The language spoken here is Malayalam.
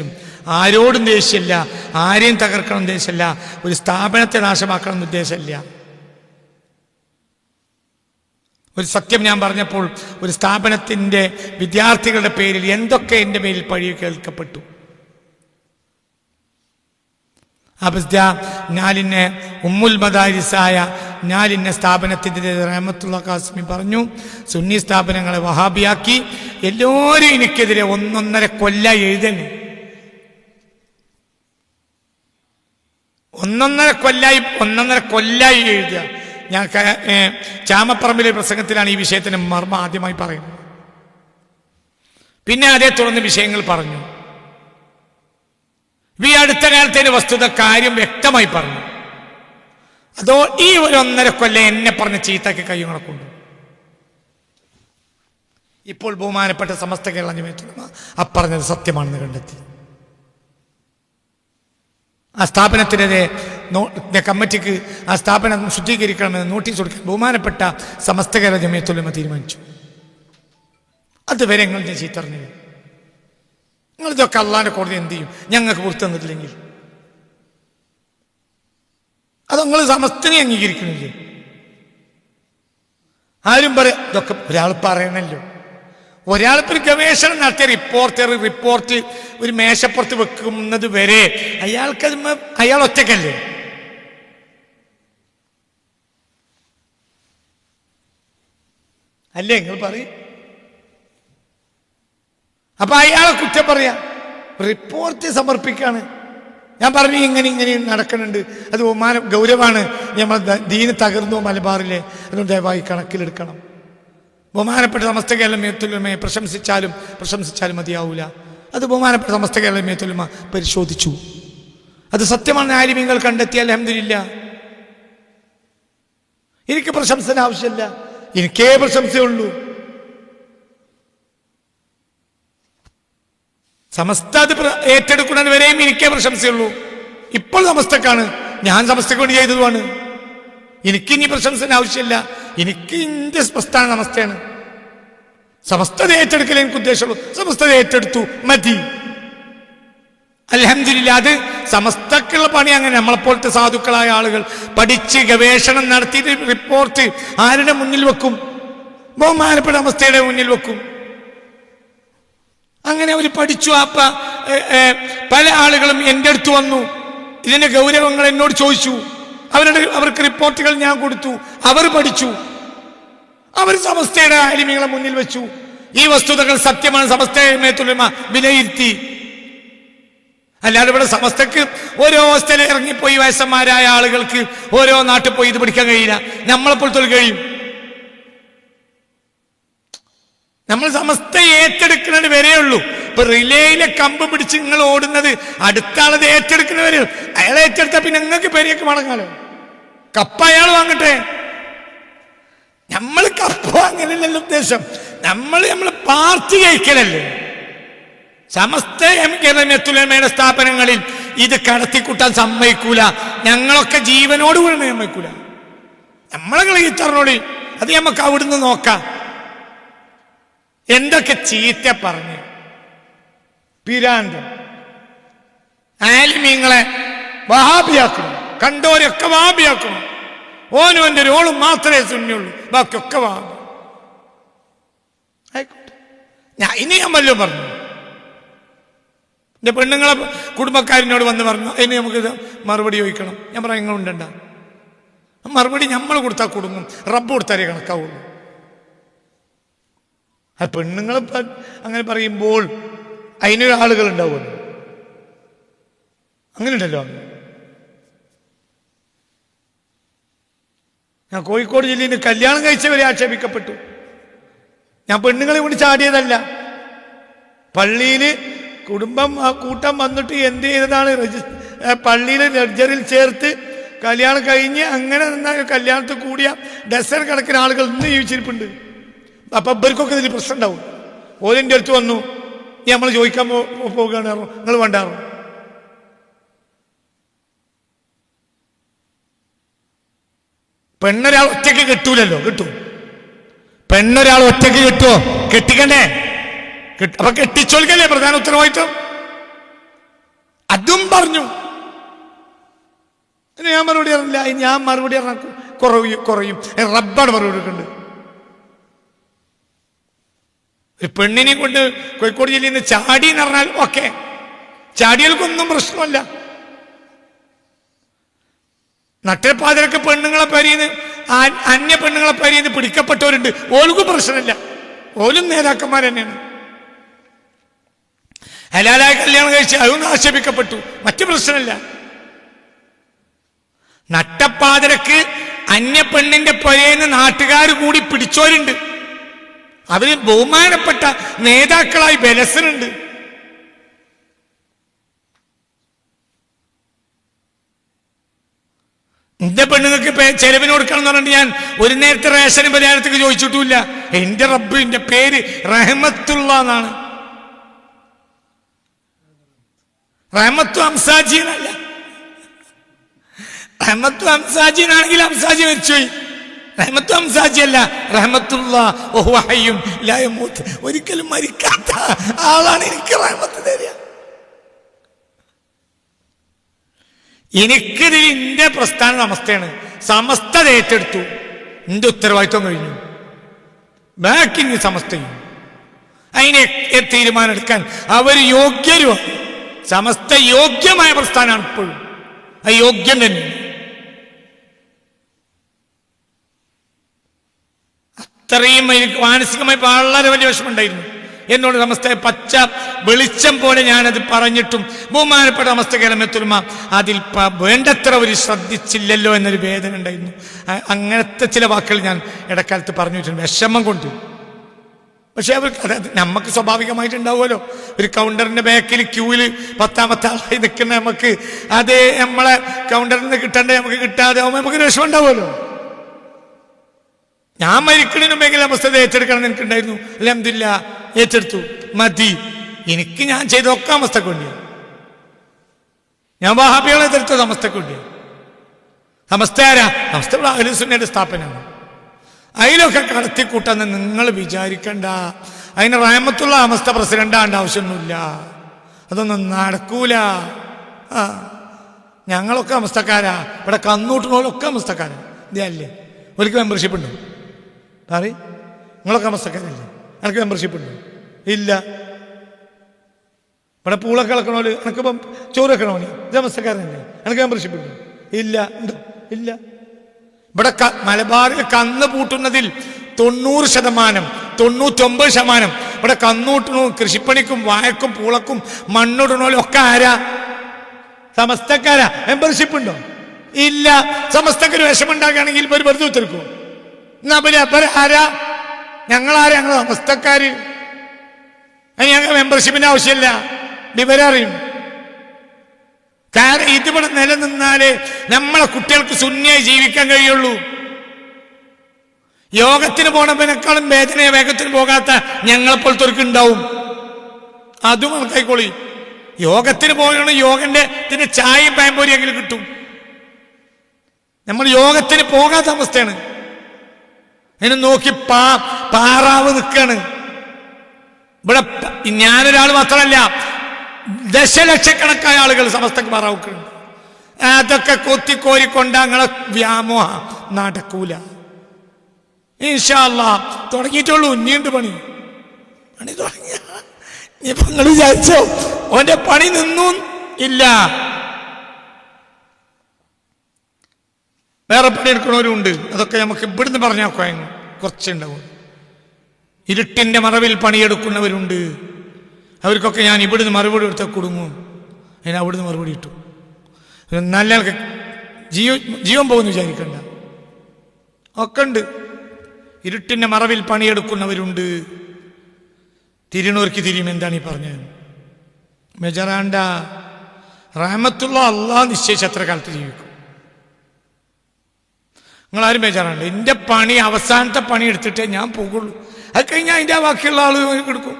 ും ആരോടും ദേഷ്യമില്ല ആരെയും തകർക്കണം ഉദ്ദേശമില്ല ഒരു സ്ഥാപനത്തെ നാശമാക്കണം എന്ന് ഉദ്ദേശമില്ല. ഒരു സത്യം ഞാൻ പറഞ്ഞപ്പോൾ ഒരു സ്ഥാപനത്തിന്റെ വിദ്യാർത്ഥികളുടെ പേരിൽ എന്തൊക്കെ എന്റെ പേരിൽ പഴി കേൾക്കപ്പെട്ടു. അബസ്ദ ഞാലിന്നെ ഉമ്മുൽ മദാരിസായ ഞാലിന്നെ സ്ഥാപനത്തിന്റെ റഹമത്തുള്ള കാസ്മി പറഞ്ഞു സുന്നി സ്ഥാപനങ്ങളെ വഹാബിയാക്കി എല്ലാവരും എനിക്കെതിരെ ഒന്നൊന്നര കൊല്ല എഴുതന്നെ ഒന്നൊന്നര കൊല്ലായി ഒന്നൊന്നര കൊല്ലായി എഴുതുക. ഞാൻ ചാമപ്പറമ്പിലെ പ്രസംഗത്തിലാണ് ഈ വിഷയത്തിന് മർമ്മ ആദ്യമായി പറയുന്നത്. പിന്നെ അതേ തുടർന്ന് വിഷയങ്ങൾ പറഞ്ഞു. ഈ അടുത്ത കാലത്തെ വസ്തുത കാര്യം വ്യക്തമായി പറഞ്ഞു. അതോ ഈ ഒരു ഒന്നര കൊല്ലം എന്നെ പറഞ്ഞ ചീത്തക്ക് കൈ കൊണ്ടു ഇപ്പോൾ ബഹുമാനപ്പെട്ട സമസ്ത കേരള ജമയത്തുലമ അപ്പറഞ്ഞത് സത്യമാണെന്ന് കണ്ടെത്തി. ആ സ്ഥാപനത്തിനെതിരെ കമ്മിറ്റിക്ക് ആ സ്ഥാപനം ശുദ്ധീകരിക്കണമെന്ന് നോട്ടീസ് കൊടുക്കാൻ ബഹുമാനപ്പെട്ട സമസ്ത കേരള ജമയത്തുലമ തീരുമാനിച്ചു. അതുവരെ നിങ്ങൾ ഞാൻ ചീത്തറിഞ്ഞില്ല നിങ്ങൾ ഇതൊക്കെ അള്ളാന്റെ കോടതി എന്ത് ചെയ്യും? ഞങ്ങൾക്ക് പുറത്തു തന്നിട്ടില്ലെങ്കിൽ അത് നിങ്ങൾ സമസ്തനെ അംഗീകരിക്കണില്ലേ? ആരും പറയാം ഇതൊക്കെ ഒരാൾ പറയണല്ലോ. ഒരാളിപ്പോ ഒരു ഗവേഷണം നടത്തിയ റിപ്പോർട്ടർ റിപ്പോർട്ട് ഒരു മേശപ്പുറത്ത് വെക്കുന്നത് വരെ അയാൾക്ക് അയാൾ ഒറ്റക്കല്ലേ അല്ലേ നിങ്ങൾ പറയും? അപ്പൊ അയാളെ കുറ്റം പറയാ. റിപ്പോർട്ട് സമർപ്പിക്കാണ്. ഞാൻ പറഞ്ഞു ഇങ്ങനെ ഇങ്ങനെ നടക്കുന്നുണ്ട്. അത് ഗൗരവമാണ് നമ്മൾ ദീന് തകർന്നു മലബാറിലെ. അതുകൊണ്ട് ദയവായി കണക്കിലെടുക്കണം. ബഹുമാനപ്പെട്ട സമസ്ത കേരള മേത്തുലമയെ പ്രശംസിച്ചാലും പ്രശംസിച്ചാലും മതിയാവൂല. അത് ബഹുമാനപ്പെട്ട സമസ്ത കേരള മേത്തുലമ പരിശോധിച്ചു. അത് സത്യമാണ് ആലിമ്യങ്ങൾ കണ്ടെത്തിയ അലഹമില്ല എനിക്ക് പ്രശംസന ആവശ്യമില്ല. എനിക്കേ പ്രശംസയുള്ളൂ. സമസ്ത അത് ഏറ്റെടുക്കുന്നതിന് ഏറ്റെടുക്കുന്നത് വരെയും എനിക്കേ പ്രശംസയുള്ളൂ. ഇപ്പോൾ സമസ്തക്കാണ്. ഞാൻ സമസ്തക്ക് വേണ്ടി ചെയ്തതുമാണ്. എനിക്ക് ഇനി പ്രശംസന ആവശ്യമില്ല. എനിക്ക് ഇന്ത്യ പ്രസ്ഥാന സമസ്തയാണ് സമസ്തത ഏറ്റെടുക്കൽ എനിക്ക് ഉദ്ദേശമുള്ളൂ. സമസ്തത ഏറ്റെടുത്തു. മതി. അലഹമില്ല അത് സമസ്തക്കുള്ള പണി അങ്ങനെ. നമ്മളെപ്പോലത്തെ സാധുക്കളായ ആളുകൾ പഠിച്ച് ഗവേഷണം നടത്തിയിട്ട് റിപ്പോർട്ട് ആരുടെ മുന്നിൽ വെക്കും? ബഹുമാനപ്പെട്ട അവസ്ഥയുടെ മുന്നിൽ വെക്കും. അങ്ങനെ അവർ പഠിച്ചു. അപ്പ പല ആളുകളും എന്റെ അടുത്ത് വന്നു. ഇതിന്റെ ഗൗരവങ്ങൾ എന്നോട് ചോദിച്ചു. അവരുടെ അവർക്ക് റിപ്പോർട്ടുകൾ ഞാൻ കൊടുത്തു. അവർ പഠിച്ചു. അവർ സമസ്തയുടെ അലിമികളെ മുന്നിൽ വെച്ചു. ഈ വസ്തുതകൾ സത്യമാണ്. സമസ്തയുമേത്തുലമ വിലയിരുത്തി. അല്ലാതെ ഇവിടെ സമസ്തക്ക് ഓരോ ഹോസ്റ്റലിൽ ഇറങ്ങിപ്പോയി വയസ്സന്മാരായ ആളുകൾക്ക് ഓരോ നാട്ടിൽ പോയി ഇത് പഠിക്കാൻ കഴിയില്ല. നമ്മളെപ്പോഴത്തെ കഴിയും. നമ്മൾ സമസ്ത ഏറ്റെടുക്കുന്നത് വരെയുള്ളൂ ഇപ്പൊ റിലേയിലെ കമ്പ് പിടിച്ച് നിങ്ങൾ ഓടുന്നത് അടുത്ത ആളത് ഏറ്റെടുക്കുന്നവര് അയാളെ ഏറ്റെടുത്ത പിന്നെ നിങ്ങൾക്ക് പേരെയൊക്കെ മടങ്ങാലോ? കപ്പ അയാൾ വാങ്ങട്ടെ? നമ്മൾ കപ്പ വാങ്ങലല്ലോ ഉദ്ദേശം. നമ്മൾ നമ്മൾ പാർട്ടി കഴിക്കലല്ലേ? സമസ്ത എം കെ രമ്യത്തുലമയുടെ സ്ഥാപനങ്ങളിൽ ഇത് കടത്തിക്കൂട്ടാൻ സമ്മതിക്കൂല. ഞങ്ങളൊക്കെ ജീവനോട് കൂടെ സമ്മതിക്കൂല. നമ്മളെ ഈത്തറിനോട് അത് നമുക്ക് അവിടുന്ന് നോക്കാം. എന്തൊക്കെ ചീത്ത പറഞ്ഞു. പിരാന്ത്. ആലിമീങ്ങളെ വഹാബിയാക്കണം? കണ്ടോരൊക്കെ വഹാബിയാക്കണം ഓനും എന്റെ രോളും മാത്രമേ സുന്നിയുള്ളൂ. ബാക്കിയൊക്കെ വാബി ആയിക്കോട്ടെ. ഞാൻ ഇനി ഞാൻ വല്ലതും പറഞ്ഞു. എന്റെ പെണ്ണുങ്ങളെ കുടുംബക്കാരനോട് വന്ന് പറഞ്ഞു ഇനി നമുക്ക് മറുപടി ചോദിക്കണം. ഞാൻ പറയാം നിങ്ങളുണ്ടണ്ട. മറുപടി നമ്മൾ കൊടുത്താൽ കുടുങ്ങും. റബ്ബ് കൊടുത്താലേ കണക്കാവുള്ളൂ. ആ പെണ്ണുങ്ങൾ അങ്ങനെ പറയുമ്പോൾ അതിനൊരാളുകൾ ഉണ്ടാവുമല്ലോ. അങ്ങനെ ഉണ്ടല്ലോ അങ്ങനെ ഞാൻ കോഴിക്കോട് ജില്ലയിൽ നിന്ന് കല്യാണം കഴിച്ചവരെ ആക്ഷേപിക്കപ്പെട്ടു. ഞാൻ പെണ്ണുങ്ങളെ കൊണ്ട് ചാടിയതല്ല. പള്ളിയിൽ കുടുംബം ആ കൂട്ടം വന്നിട്ട് എന്ത് ചെയ്തതാണ്? പള്ളിയിലെ ലെഡ്ജറിൽ ചേർത്ത് കല്യാണം കഴിഞ്ഞ് അങ്ങനെ നിന്നാൽ കല്യാണത്തിൽ കൂടിയ ഡസൻ കണക്കിന് ആളുകൾ ഇന്ന് ജീവിച്ചിരിപ്പുണ്ട്. അപ്പൊ ഇവർക്കൊക്കെ ഇതിൽ പ്രശ്നം ഉണ്ടാവും ഓലിന്റെ അടുത്ത് വന്നു. നമ്മൾ ചോദിക്കാൻ പോകുകയാണ് നിങ്ങൾ വേണ്ടാറോ പെണ്ണൊരാൾ ഒറ്റയ്ക്ക് കിട്ടൂലല്ലോ കിട്ടും. പെണ്ണൊരാൾ ഒറ്റയ്ക്ക് കിട്ടുമോ കെട്ടിക്കണ്ടേ? കിട്ട- അപ്പൊ കെട്ടിച്ചോൽക്കല്ലേ പ്രധാന ഉത്തരവാദിത്വം? അതും പറഞ്ഞു. ഞാൻ മറുപടി അറിയില്ല ഞാൻ മറുപടി പറഞ്ഞാൽ കുറയും. കുറയും റബ്ബാണ് മറുപടി കൊടുക്കുന്നത് ഒരു പെണ്ണിനെ കൊണ്ട് കോഴിക്കോട് ജില്ലയിൽ നിന്ന് ചാടി എന്ന് പറഞ്ഞാൽ ഓക്കെ. ചാടികൾക്കൊന്നും പ്രശ്നമല്ല. നട്ടപ്പാതിരക്ക് പെണ്ണുങ്ങളെ പരിന്ന് അന്യ പെണ്ണുങ്ങളെ പരിന്ന് പിടിക്കപ്പെട്ടവരുണ്ട്. ഓൽക്കും പ്രശ്നമില്ല. ഓലും നേതാക്കന്മാർ തന്നെയാണ്. ഹലാലായ കല്യാണം കഴിച്ച് അതൊന്നും ആക്ഷേപിക്കപ്പെട്ടു. മറ്റു പ്രശ്നമില്ല. നട്ടപ്പാതിരക്ക് അന്യ പെണ്ണിന്റെ പുരയെന്ന് നാട്ടുകാർ കൂടി പിടിച്ചോരുണ്ട് അവർ ബഹുമാനപ്പെട്ട നേതാക്കളായി ബലസനുണ്ട്. എന്റെ പെണ്ണുങ്ങൾക്ക് ചെലവിന് കൊടുക്കണം എന്ന് പറഞ്ഞിട്ട് ഞാൻ ഒരു നേരത്തെ റേഷൻ പരിഹാരത്തേക്ക് ചോദിച്ചിട്ടുമില്ല. എന്റെ റബ്ബ് എന്റെ പേര് റഹമത്തുള്ള എന്നാണ്. റഹമത്തു അംസാജി എന്നല്ല റഹമത്തു അംസാജി എന്നാണെങ്കിൽ അംസാജി മരിച്ചുപോയി. റഹമത്തു അംസാജി അല്ല റഹമത്തുള്ള യമൂത്ത്. ഒരിക്കലും മരിക്കാത്ത ആളാണ് എനിക്ക് റഹമത്ത് തരിക. എനിക്കിതിൽ എന്റെ പ്രസ്ഥാന സമസ്തയാണ് സമസ്ത അത് ഏറ്റെടുത്തു. എന്റെ ഉത്തരവാദിത്വം കഴിഞ്ഞു. ബാക്കി ഇനി സമസ്തയും അതിനെ തീരുമാനം എടുക്കാൻ അവർ യോഗ്യരുമാണ് സമസ്ത യോഗ്യമായ പ്രസ്ഥാനമാണ് ഇപ്പോഴും. ആ യോഗ്യം തന്നെ. അത്രയും എനിക്ക് മാനസികമായി വളരെ വലിയ വിഷമമുണ്ടായിരുന്നു. എന്നോട് സമസ്ത പച്ച വെളിച്ചം പോലെ ഞാനത് പറഞ്ഞിട്ടും ബഹുമാനപ്പെട്ട സമസ്ത കേരളമെത്തുമ അതിൽ വേണ്ടത്ര ഒരു ശ്രദ്ധിച്ചില്ലല്ലോ എന്നൊരു വേദന ഉണ്ടായിരുന്നു. അങ്ങനത്തെ ചില വാക്കുകൾ ഞാൻ ഇടക്കാലത്ത് പറഞ്ഞിട്ടുണ്ട്. വിഷമം കൊണ്ട്. പക്ഷേ അവർക്ക് അതായത് നമുക്ക് സ്വാഭാവികമായിട്ടുണ്ടാവുമല്ലോ. ഒരു കൗണ്ടറിന്റെ ബാക്കിൽ ക്യൂവിൽ പത്താമത്തെ ആളായി നിൽക്കുന്ന നമുക്ക് അത് നമ്മളെ കൗണ്ടറിൽ നിന്ന് കിട്ടേണ്ട നമുക്ക് കിട്ടാതെ ആവുമ്പോൾ നമുക്ക് വിഷമം ഉണ്ടാവുമല്ലോ. ഞാൻ മരിക്കണതിന് മുമ്പെങ്കിലും അവസ്ഥ ഏറ്റെടുക്കണം എനിക്കുണ്ടായിരുന്നു. അലഹമില്ല ഏറ്റെടുത്തു. മതി. എനിക്ക് ഞാൻ ചെയ്തൊക്കെ അവസ്ഥക്ക് വേണ്ടിയാണ്. ഞാൻ വഹാബികളെ എതിർത്തത് സമസ്തക്ക് വേണ്ടിയാണ്. സമസ്ത അഹലുസുന്നയുടെ സ്ഥാപനമാണ്. അതിലൊക്കെ കടത്തിക്കൂട്ടെന്ന് നിങ്ങൾ വിചാരിക്കണ്ട. അതിന് റഹമത്തുള്ള അവസ്ഥ പ്രസിഡന്റ് ആണ്ട ആവശ്യമൊന്നുമില്ല. അതൊന്നും നടക്കൂല. ആ ഞങ്ങളൊക്കെ അവസ്ഥക്കാരാ. ഇവിടെ കന്നൂട്ടുന്നവരൊക്കെ അവസ്ഥക്കാരാ. ഇതല്ലേ? ഒരിക്കൽ മെമ്പർഷിപ്പ് ഉണ്ടോ? പറ നിങ്ങളൊക്കെ അവസ്ഥക്കാരല്ലേ എനിക്ക് മെമ്പർഷിപ്പ് ഉണ്ട്? ഇല്ല. ഇവിടെ പൂളൊക്കെ ഇളക്കണോൽ എനിക്കിപ്പം ചോറ് വെക്കണോ ഇത് അവസ്ഥക്കാരനല്ലേ എനിക്ക് മെമ്പർഷിപ്പ് ഉണ്ട്? ഇല്ല. ഇല്ല. ഇവിടെ മലബാറിൽ കന്ന് പൂട്ടുന്നതിൽ തൊണ്ണൂറ് ശതമാനം തൊണ്ണൂറ്റൊമ്പത് ശതമാനം. ഇവിടെ കന്നൂട്ടണവും കൃഷിപ്പണിക്കും വാഴക്കും പൂളക്കും മണ്ണിടണോലും ഒക്കെ ആരാ? സമസ്തക്കാരാ. മെമ്പർഷിപ്പ് ഉണ്ടോ? ഇല്ല. സമസ്തക്കൊരു വിഷമുണ്ടാക്കുകയാണെങ്കിൽ ഒരു വെറുതെ ഉത്തരക്കും? എന്നാ പിന്നെ അപ്പര ആരാ ഞങ്ങളാരാ? ഞങ്ങൾ സമസ്തക്കാര്. അതിന് ഞങ്ങൾ മെമ്പർഷിപ്പിന്റെ ആവശ്യമില്ല. വിവരം അറിയും കാരണം ഇതിവിടെ നിലനിന്നാലേ നമ്മളെ കുട്ടികൾക്ക് ശൂന്യായി ജീവിക്കാൻ കഴിയുള്ളൂ. യോഗത്തിന് പോണതിനേക്കാളും വേദനയെ വേഗത്തിന് പോകാത്ത ഞങ്ങളെപ്പോലത്തെ ഉണ്ടാവും. അതും കണക്കായിക്കോളി. യോഗത്തിന് പോകണം യോഗന്റെ ഇതിന്റെ ചായയും പാമ്പൂരിയെങ്കിലും കിട്ടും. നമ്മൾ യോഗത്തിന് പോകാത്ത അവസ്ഥയാണ്. അതിനെ നോക്കി പാ പാറാവ് നിൽക്കാണ് ഇവിടെ ഞാനൊരാൾ മാത്രമല്ല ദശലക്ഷക്കണക്കായ ആളുകൾ സമസ്തക്ക് പാറാവുക്കുണ്ട് അതൊക്കെ കൊത്തിക്കോരിക്കൊണ്ട് അങ്ങനെ വ്യാമോഹ നടക്കൂല. ഇൻഷാല്ല തുടങ്ങിയിട്ടുള്ളൂ ഇനിയുണ്ട് പണി. പണി തുടങ്ങിയ. നിങ്ങൾ വിചാരിച്ചോ ഓന്റെ പണി നിന്നു ഇല്ല. വേറെ പണിയെടുക്കണവരും ഉണ്ട് അതൊക്കെ നമുക്ക് ഇവിടുന്ന് പറഞ്ഞാൽ കുറച്ചുണ്ടാവും. ഇരുട്ടിന്റെ മറവിൽ പണിയെടുക്കുന്നവരുണ്ട്. അവർക്കൊക്കെ ഞാൻ ഇവിടുന്ന് മറുപടി കൊടുത്താൽ കുടുങ്ങും. അതിന് അവിടുന്ന് മറുപടി ഇട്ടു. നല്ല ജീവ ജീവൻ പോകുന്നു വിചാരിക്കണ്ട. ഒക്കെ ഉണ്ട്. ഇരുട്ടിന്റെ മറവിൽ പണിയെടുക്കുന്നവരുണ്ട്. തിരിണോർക്ക് തിരിയും എന്താണ് ഈ പറഞ്ഞത്? മെജറാണ്ട റഹമത്തുള്ള അള്ളാഹ് നിശ്ചയിച്ച അത്ര കാലത്ത് ജീവിക്കും? നിങ്ങൾ ആരും ബേജാറാണ്ട് എന്റെ പണി അവസാനത്തെ പണി എടുത്തിട്ടേ ഞാൻ പോകുള്ളൂ അത് കഴിഞ്ഞാൽ അതിന്റെ ബാക്കിയുള്ള ആൾ എടുക്കും.